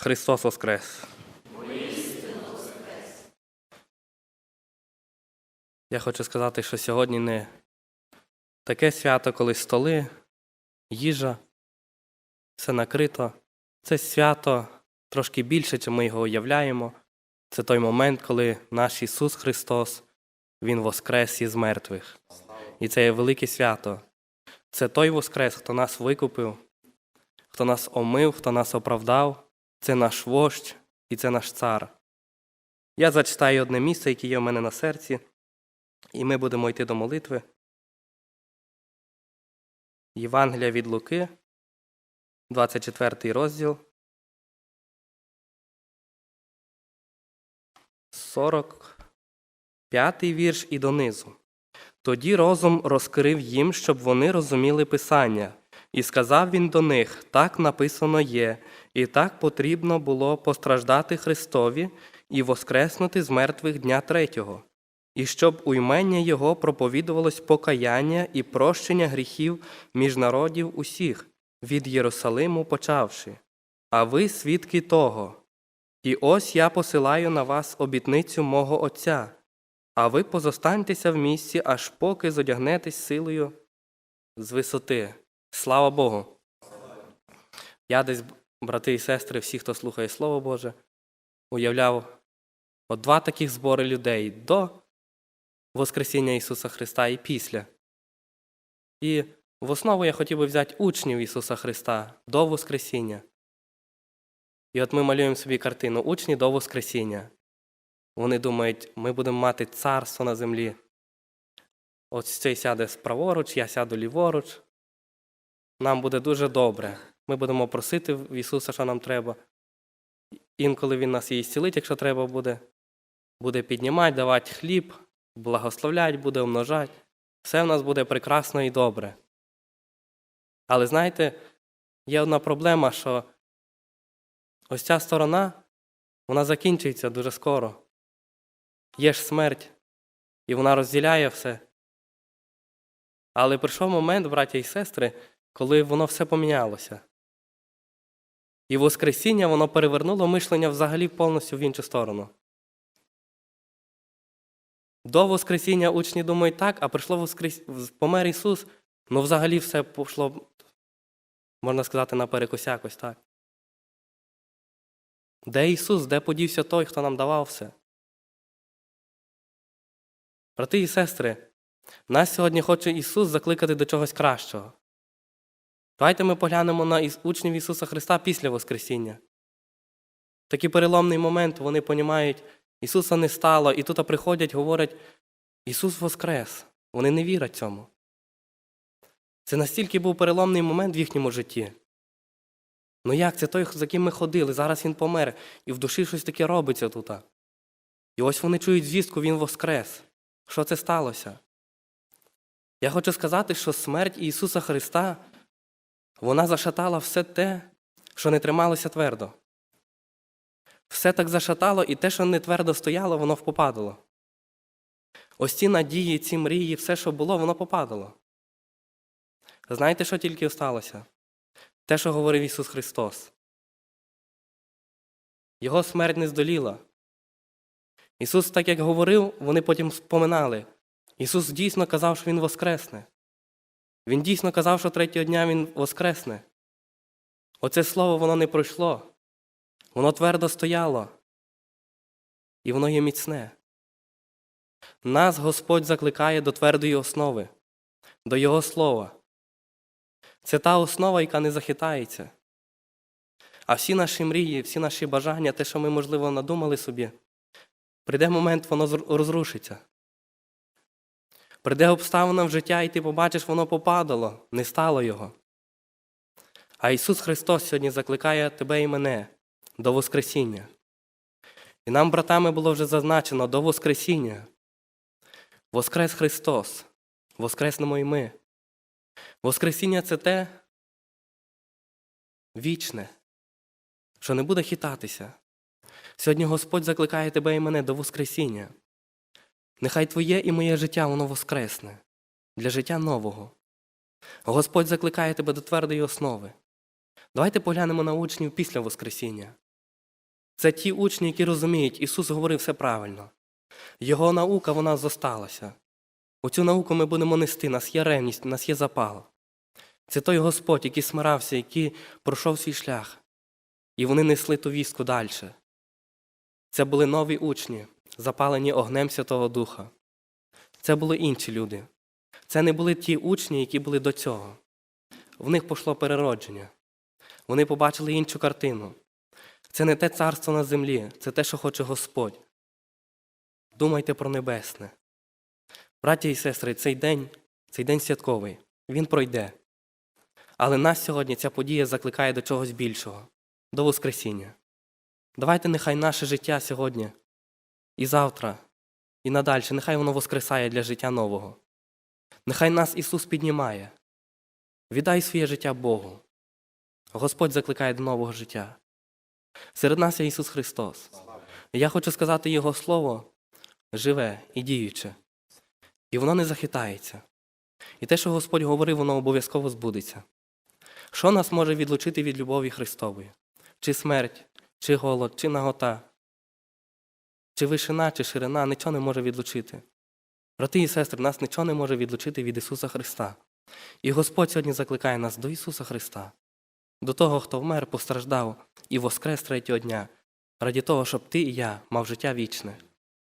Христос Воскрес! Я хочу сказати, що сьогодні не таке свято, коли столи, їжа, все накрито. Це свято трошки більше, чим ми його уявляємо. Це той момент, коли наш Ісус Христос, Він воскрес із мертвих. І це є велике свято. Це той Воскрес, хто нас викупив, хто нас омив, хто нас оправдав. Це наш вождь і це наш цар. Я зачитаю одне місце, яке є в мене на серці, і ми будемо йти до молитви. Євангелія від Луки, 24 розділ. 45 вірш і донизу. Тоді розум розкрив їм, щоб вони розуміли Писання, і сказав він до них: так написано є, і так потрібно було постраждати Христові і воскреснути з мертвих дня третього, і щоб у ймення Його проповідувалось покаяння і прощення гріхів між народів усіх, від Єрусалиму почавши. А ви свідки того. І ось я посилаю на вас обітницю мого Отця, а ви позостаньтеся в місці, аж поки зодягнетесь силою з висоти. Слава Богу! Я десь, брати і сестри, всі, хто слухає Слово Боже, уявляв от два таких збори людей до Воскресіння Ісуса Христа і після. І в основу я хотів би взяти учнів Ісуса Христа до Воскресіння. І от ми малюємо собі картину учні до Воскресіння. Вони думають, ми будемо мати царство на землі. От цей сяде праворуч, я сяду ліворуч. Нам буде дуже добре. Ми будемо просити в Ісуса, що нам треба. Інколи Він нас і зцілить, якщо треба буде. Буде піднімати, давати хліб, благословлять, буде умножати. Все в нас буде прекрасно і добре. Але знаєте, є одна проблема, що ось ця сторона, вона закінчується дуже скоро. Є ж смерть, і вона розділяє все. Але прийшов момент, браття і сестри, коли воно все помінялося. І Воскресіння воно перевернуло мишлення взагалі повністю в іншу сторону. До Воскресіння учні думають так, а прийшло Воскрес... помер Ісус, ну взагалі все пішло, можна сказати, наперекосякось так. Де Ісус, де подівся той, хто нам давав все? Брати і сестри, нас сьогодні хоче Ісус закликати до чогось кращого. Давайте ми поглянемо на учнів Ісуса Христа після Воскресіння. Такий переломний момент, вони розуміють, Ісуса не стало, і тут приходять, говорять, Ісус Воскрес. Вони не вірять цьому. Це настільки був переломний момент в їхньому житті. Ну як це той, за ким ми ходили, зараз він помер, і в душі щось таке робиться тут. І ось вони чують звістку, Він Воскрес. Що це сталося? Я хочу сказати, що смерть Ісуса Христа вона зашатала все те, що не трималося твердо. Все так зашатало, і те, що не твердо стояло, воно попадало. Ось ці надії, ці мрії, все, що було, воно попадало. Знаєте, що тільки сталося? Те, що говорив Ісус Христос. Його смерть не здоліла. Ісус, так як говорив, вони потім споминали. Ісус дійсно казав, що Він воскресне. Він дійсно казав, що третього дня Він воскресне. Оце слово воно не пройшло. Воно твердо стояло. І воно є міцне. Нас Господь закликає до твердої основи, до Його слова. Це та основа, яка не захитається. А всі наші мрії, всі наші бажання, те, що ми, можливо, надумали собі, прийде момент, воно розрушиться. Прийде обставина в життя, і ти побачиш, воно попадало, не стало його. А Ісус Христос сьогодні закликає тебе і мене до Воскресіння. І нам, братами, було вже зазначено до Воскресіння. Воскрес Христос, Воскреснемо і ми. Воскресіння це те вічне, що не буде хитатися. Сьогодні Господь закликає тебе і мене до Воскресіння. Нехай твоє і моє життя воно воскресне для життя нового. Господь закликає тебе до твердої основи. Давайте поглянемо на учнів після Воскресіння. Це ті учні, які розуміють, Ісус говорив все правильно. Його наука вона зосталася. У цю науку ми будемо нести, нас є ревність, нас є запал. Це той Господь, який смирався, який пройшов свій шлях. І вони несли ту вістку далі. Це були нові учні, запалені огнем Святого Духа. Це були інші люди. Це не були ті учні, які були до цього. В них пішло переродження. Вони побачили іншу картину. Це не те царство на землі, це те, що хоче Господь. Думайте про небесне. Браті і сестри, цей день, цей день святковий, він пройде. Але нас сьогодні ця подія закликає до чогось більшого, до Воскресіння. Давайте нехай наше життя сьогодні і завтра, і надальше, нехай воно воскресає для життя нового. Нехай нас Ісус піднімає. Віддай своє життя Богу. Господь закликає до нового життя. Серед нас є Ісус Христос. Я хочу сказати Його Слово живе і діюче, і воно не захитається. І те, що Господь говорив, воно обов'язково збудеться. Що нас може відлучити від любові Христової? Чи смерть, чи голод, чи нагота, чи вишина, чи ширина нічого не може відлучити. Брати і сестри, нас нічого не може відлучити від Ісуса Христа. І Господь сьогодні закликає нас до Ісуса Христа, до того, хто вмер, постраждав і воскрес третього дня, раді того, щоб ти і я мав життя вічне.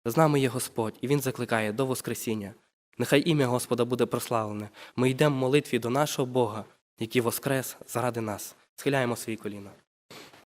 З нами є Господь, і Він закликає до Воскресіння. Нехай ім'я Господа буде прославлене. Ми йдемо в молитві до нашого Бога, який воскрес заради нас. Схиляємо свої коліна.